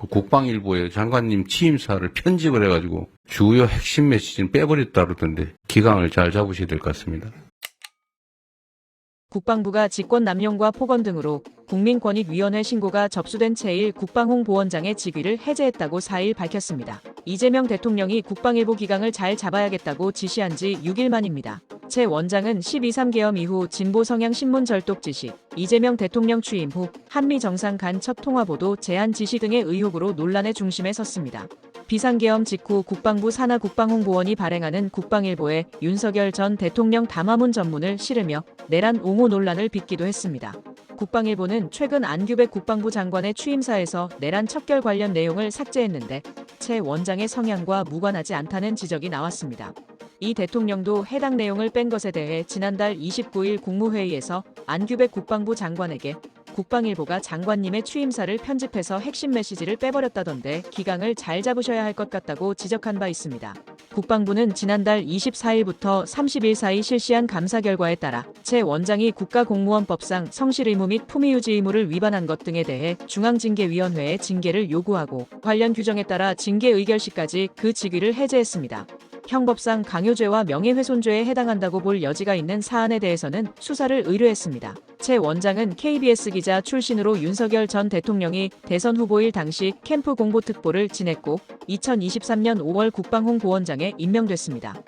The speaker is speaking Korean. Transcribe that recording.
그 국방일보에 장관님 취임사를 편집을 해가지고 주요 핵심 메시지는 빼버렸다 그러던데 기강을 잘 잡으셔야 될 것 같습니다. 국방부가 직권 남용과 폭언 등으로 국민권익위원회 신고가 접수된 채일 국방홍보원장의 직위를 해제했다고 4일 밝혔습니다. 이재명 대통령이 국방일보 기강을 잘 잡아야겠다고 지시한 지 6일 만입니다. 채 원장은 12.3계엄 이후 진보 성향 신문 절독 지시, 이재명 대통령 취임 후 한미 정상 간 첫 통화 보도 제한 지시 등의 의혹으로 논란의 중심에 섰습니다. 비상계엄 직후 국방부 산하 국방홍보원이 발행하는 국방일보에 윤석열 전 대통령 담화문 전문을 실으며 내란 옹호 논란을 빚기도 했습니다. 국방일보는 최근 안규백 국방부 장관의 취임사에서 내란 척결 관련 내용을 삭제했는데 채 원장의 성향과 무관하지 않다는 지적이 나왔습니다. 이 대통령도 해당 내용을 뺀 것에 대해 지난달 29일 국무회의에서 안규백 국방부 장관에게 국방일보가 장관님의 취임사를 편집해서 핵심 메시지를 빼버렸다던데 기강을 잘 잡으셔야 할 것 같다고 지적한 바 있습니다. 국방부는 지난달 24일부터 30일 사이 실시한 감사 결과에 따라 채 원장이 국가공무원법상 성실 의무 및 품위 유지 의무를 위반한 것 등에 대해 중앙징계위원회에 징계를 요구하고 관련 규정에 따라 징계 의결 시까지 그 직위를 해제했습니다. 형법상 강요죄와 명예훼손죄에 해당한다고 볼 여지가 있는 사안에 대해서는 수사를 의뢰했습니다. 채 원장은 KBS 기자 출신으로 윤석열 전 대통령이 대선 후보일 당시 캠프 공보특보를 지냈고 2023년 5월 국방홍보원장에 임명됐습니다.